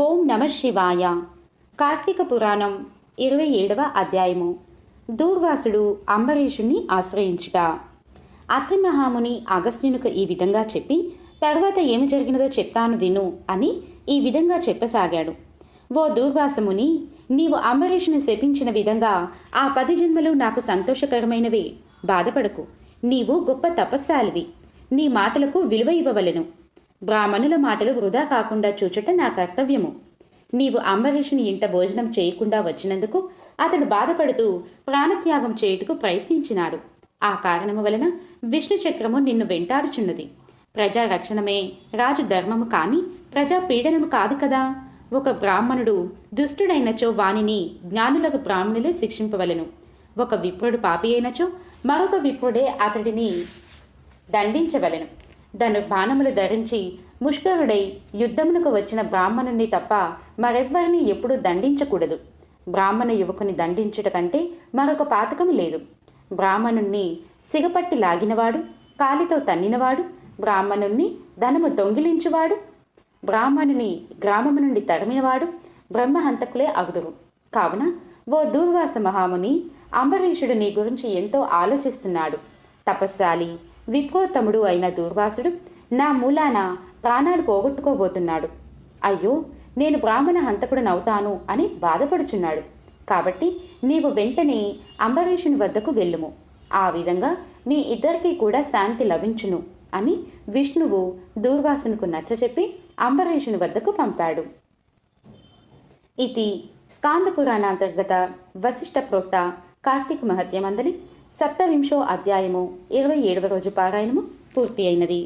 ఓం నమ శివాయ. కార్తీక పురాణం ఇరవై ఏడవ అధ్యాయము. దూర్వాసుడు అంబరీషుణ్ణి ఆశ్రయించుట అత్రి మహాముని అగస్త్యునికి ఈ విధంగా చెప్పి తర్వాత ఏమి జరిగినదో చెప్తాను విను అని ఈ విధంగా చెప్పసాగాడు. ఓ దూర్వాసముని నీవు అంబరీషుని శపించిన విధంగా ఆ పది జన్మలు నాకు సంతోషకరమైనవే. బాధపడకు. నీవు గొప్ప తపస్సాలివి. నీ మాటలకు విలువ ఇవ్వవలెను. బ్రాహ్మణుల మాటలు వృధా కాకుండా చూచుట నా కర్తవ్యము. నీవు అంబరీషుని ఇంట భోజనం చేయకుండా వచ్చినందుకు అతడు బాధపడుతూ ప్రాణత్యాగం చేయుటకు ప్రయత్నించినాడు. ఆ కారణము వలన విష్ణు చక్రము నిన్ను వెంటాడుచున్నది. ప్రజా రక్షణమే రాజు ధర్మము కాని ప్రజా పీడనము కాదు కదా. ఒక బ్రాహ్మణుడు దుష్టుడైనచో వానిని జ్ఞానులకు బ్రాహ్మణులే శిక్షింపవలెను. ఒక విప్రుడు పాపి అయినచో మరొక విప్రుడే అతడిని దండించవలెను. దాని బాణములు ధరించి ముష్కరుడై యుద్ధమునకు వచ్చిన బ్రాహ్మణుణ్ణి తప్ప మరెవ్వరిని ఎప్పుడూ దండించకూడదు. బ్రాహ్మణ యువకుని దండించుట కంటే మరొక పాతకము లేదు. బ్రాహ్మణుణ్ణి సిగపట్టి లాగినవాడు కాలితో తన్నినవాడు బ్రాహ్మణుణ్ణి ధనము దొంగిలించువాడు బ్రాహ్మణుని గ్రామము నుండి తరిమినవాడు బ్రహ్మహంతకులే అగుదురు. కావున ఓ దూర్వాస మహాముని అంబరీషుడు నీ గురించి ఎంతో ఆలోచిస్తున్నాడు. తపస్శాలి విప్రోత్తముడు అయిన దూర్వాసుడు నా మూలాన ప్రాణాలు పోగొట్టుకోబోతున్నాడు. అయ్యో నేను బ్రాహ్మణ హంతకుడనవుతాను అని బాధపడుచున్నాడు. కాబట్టి నీవు వెంటనే అంబరీషుని వద్దకు వెళ్ళుము. ఆ విధంగా మీ ఇద్దరికీ కూడా శాంతి లభించును అని విష్ణువు దూర్వాసునకు నచ్చచెప్పి అంబరీషుని వద్దకు పంపాడు. ఇది స్కాంద పురాణాంతర్గత వశిష్ఠ ప్రోక్త కార్తీక మహత్యమందలి సప్తవింశో అధ్యాయము ఇరవై ఏడవ రోజు పారాయణము పూర్తి అయినది